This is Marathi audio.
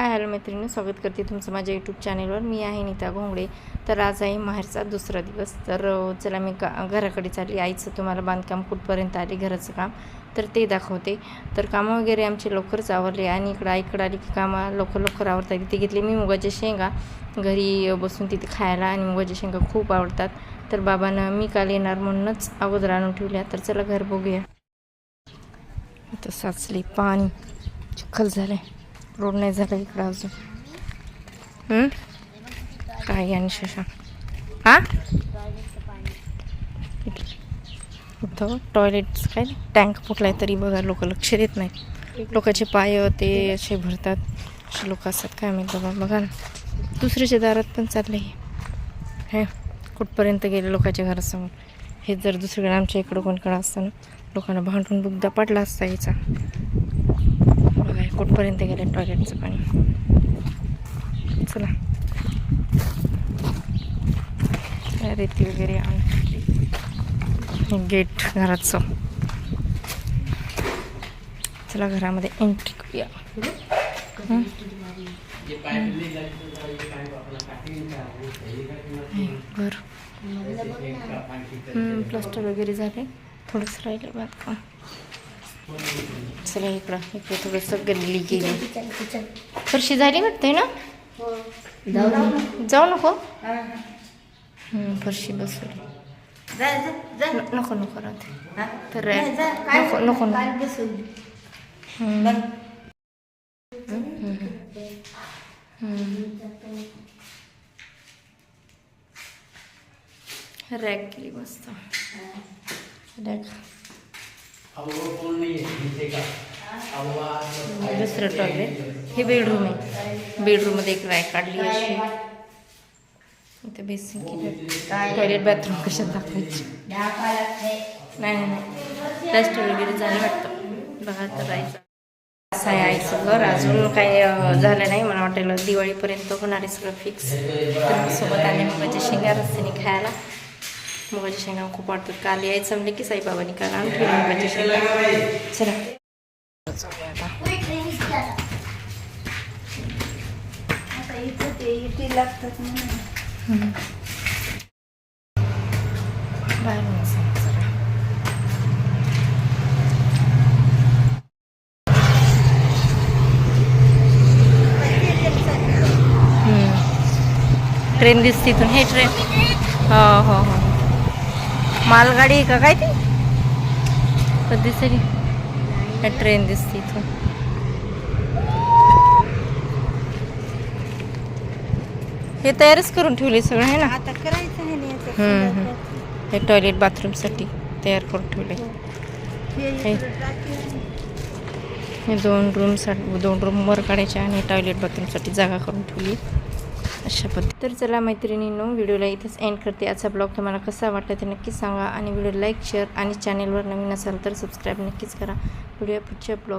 हाय हॅलो मैत्रिणी स्वागत करते तुमचं माझ्या यूट्यूब चॅनेलवर मी आहे नीता घोंगडे. तर आज आहे माहेरचा दुसरा दिवस. तर चला मी का घराकडे चालली. आईचं तुम्हाला बांधकाम कुठपर्यंत आले घराचं काम तर ते दाखवते. तर कामं वगैरे आमचे लवकरच आवरले आणि इकडं आईकडं आली की कामं लवकर लवकर आवडतात तिथे घेतले मी मुगाच्या शेंगा. घरी बसून तिथे खायला आणि मुगाच्या शेंगा खूप आवडतात. तर बाबांना मी काल येणार म्हणूनच अगोदर आणून ठेवल्या. तर चला घर बघूया. इथं साचले पाणी. चिखल आहे रोड नाही झालं इकडं अजून. काय आणि शशा हा? इथं टॉयलेट काय? टँक फुटलाय तरी बघा लोक लक्ष देत नाही लोकांचे पाय ते असे भरतात. असे लोक असतात काय माहिती बाबा बघा ना. दुसऱ्याच्या दारात पण चालले हे. कुठपर्यंत गेले लोकांच्या घरासमोर? हे जर दुसरीकडे आमच्या इकडं कोणकडं असतं ना लोकांना भांडून बुगदा पडला असता याचा. बघा गेले टॉयलेटचं पाणी चला रेती वगैरे आणली गेट घराचं चला घरामध्ये एंट्री करूया घर प्लास्टर वगैरे झाले थोडंसं राहिलं बांधकाम चला इकडं इकडे थोडंसं गल्ली गेली फरशी झाली वाटते ना जाऊ नको हं, फरशी बसवली न- नको नको राहते तर नको नको नको हं. रॅक केली मस्त रॅक दुसरं टॉयलेट हे बेडरूम आहे. बेडरूममध्ये एक रॅक काढली अशी. इथे बेसिंग केलं टॉयलेट बाथरूम कशात दाखवायची? नाही नाही नाही. प्लास्टर वगैरे झालं वाटतं. बघा तर राहायचं. असं आहे आईचं घर अजून काही झालं नाही मला वाटेल. दिवाळीपर्यंत होणार आहे सगळं फिक्स सोबत आले मुगाच्या शेंगा रस्त्याने खायला मुगाच्या शेंगा खूप वाटतात काल यायचं म्हणले की साईबाबांनी काल ठेवलं मुगाच्या शेंगा चला. ट्रेन दिसते इथून हे ट्रेन हो हो हो मालगाडी का काय ती? कधी हे ट्रेन दिसते इथून. हे तयारच करून ठेवले सगळं आहे ना? आता करायचं. हे टॉयलेट बाथरूमसाठी तयार करून ठेवले हे. हे. दोन रूमसाठी दोन रूम वर काढायचे आणि टॉयलेट बाथरूमसाठी जागा करून ठेवली. अशा पद्धती तर चला मैत्रिणींनो व्हिडिओला इथेच एंड करते. आजचा ब्लॉग तुम्हाला कसा वाटला ते नक्कीच सांगा आणि व्हिडिओ लाईक शेअर आणि चॅनेलवर नवीन असाल तर सबस्क्राईब नक्कीच करा. व्हिडिओ पुढच्या ब्लॉग